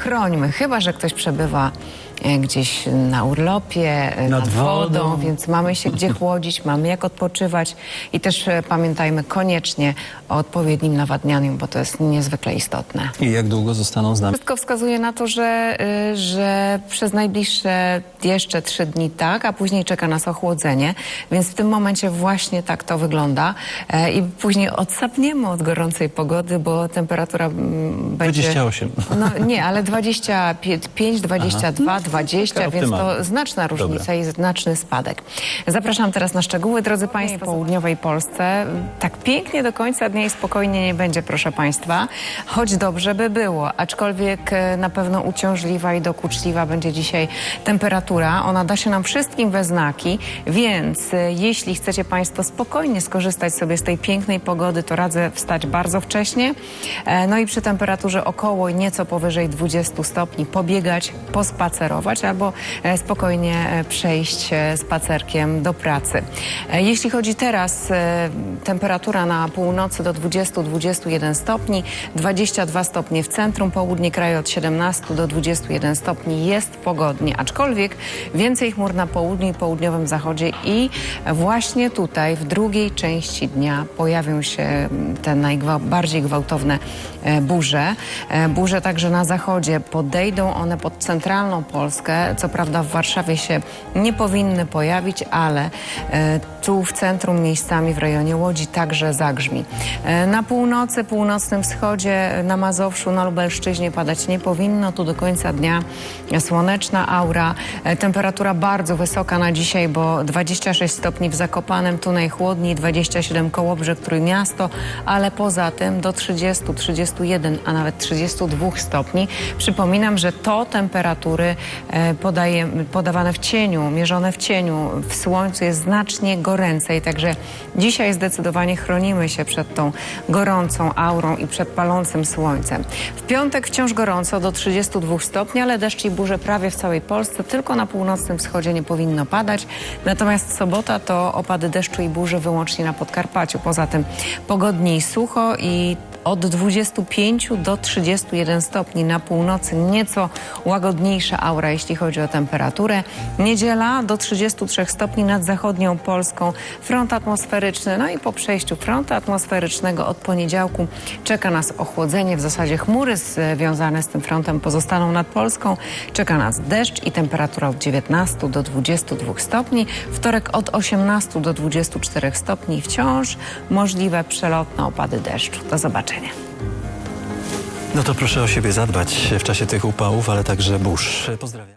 chrońmy. Chyba, że ktoś przebywa e, gdzieś na urlopie, e, nad, Nad wodą, wodą. więc mamy się gdzie chłodzić, mamy jak odpoczywać i też e, pamiętajmy koniecznie o odpowiednim nawadnianiu, bo to jest niezwykle istotne. I jak długo zostaną z nami? Wszystko wskazuje na to, że, że przez najbliższe jeszcze trzy dni tak, a później czeka nas ochłodzenie, więc w tym momencie właśnie tak to wygląda i później odsapniemy od gorącej pogody, bo temperatura mm, będzie... 28. No nie, ale 25, 22, 20, Okej, więc to znaczna różnica Dobra. i znaczny spadek. Zapraszam teraz na szczegóły, drodzy Państwo. W południowej Polsce tak pięknie do końca dnia i spokojnie nie będzie, proszę Państwa, choć dobrze by było, aczkolwiek e, na pewno uciążliwa i dokuczliwa będzie dzisiaj temperatura. Ona da się nam wszystkim we znaki, więc e, jeśli chcecie Państwo spokojnie skorzystać sobie z tej pięknej pogody, to radzę wstać bardzo wcześnie. E, No i przy temperaturze około i nieco powyżej 20 stopni pobiegać, pospacerować albo e, spokojnie e, przejść e, spacerkiem do pracy. Jeśli chodzi teraz, temperatura na północy do 20-21 stopni, 22 stopnie w centrum, południe kraju od 17 do 21 stopni jest pogodnie, aczkolwiek więcej chmur na południu i południowym zachodzie i właśnie tutaj w drugiej części dnia pojawią się mm, te najbardziej gwałtowne burze. Burze także na zachodzie podejdą one pod centralną Polskę. Co prawda w Warszawie się nie powinny pojawić, ale e, tu w centrum miejscami w rejonie Łodzi także zagrzmi. E, Na północy, północnym wschodzie, na Mazowszu, na Lubelszczyźnie padać nie powinno. Tu do końca dnia słoneczna aura. E, Temperatura bardzo wysoka na dzisiaj, bo 26 stopni w Zakopanem, tu najchłodniej, 27 Kołobrzeg, Trójmiasto, ale poza tym do 30, 31, a nawet 32 stopni. Przypominam, że to temperatury e, podaje, podawane w cieniu, mierzone w cieniu, w słońcu jest znacznie goręcej, także dzisiaj zdecydowanie chronimy się przed tą gorącą aurą i przed palącym słońcem. W piątek wciąż gorąco do 32 stopni, ale deszcz i burze prawie w całej Polsce, tylko na północnym wschodzie nie powinno padać. Natomiast sobota to opady deszczu i burzy wyłącznie na Podkarpaciu. Poza tym pogodnie i sucho i od 25 do 31 stopni na północy, nieco łagodniejsza aura, jeśli chodzi o temperaturę. Niedziela do 33 stopni nad zachodnią Polską, front atmosferyczny, no i po przejściu frontu atmosferycznego od poniedziałku czeka nas ochłodzenie, w zasadzie chmury związane z tym frontem pozostaną nad Polską, czeka nas deszcz i temperatura od 19 do 22 stopni, wtorek od 18 do 24 stopni, wciąż. Możliwe przelotne opady deszczu. Do zobaczenia. No to proszę o siebie zadbać w czasie tych upałów, ale także burz. Pozdrawiam.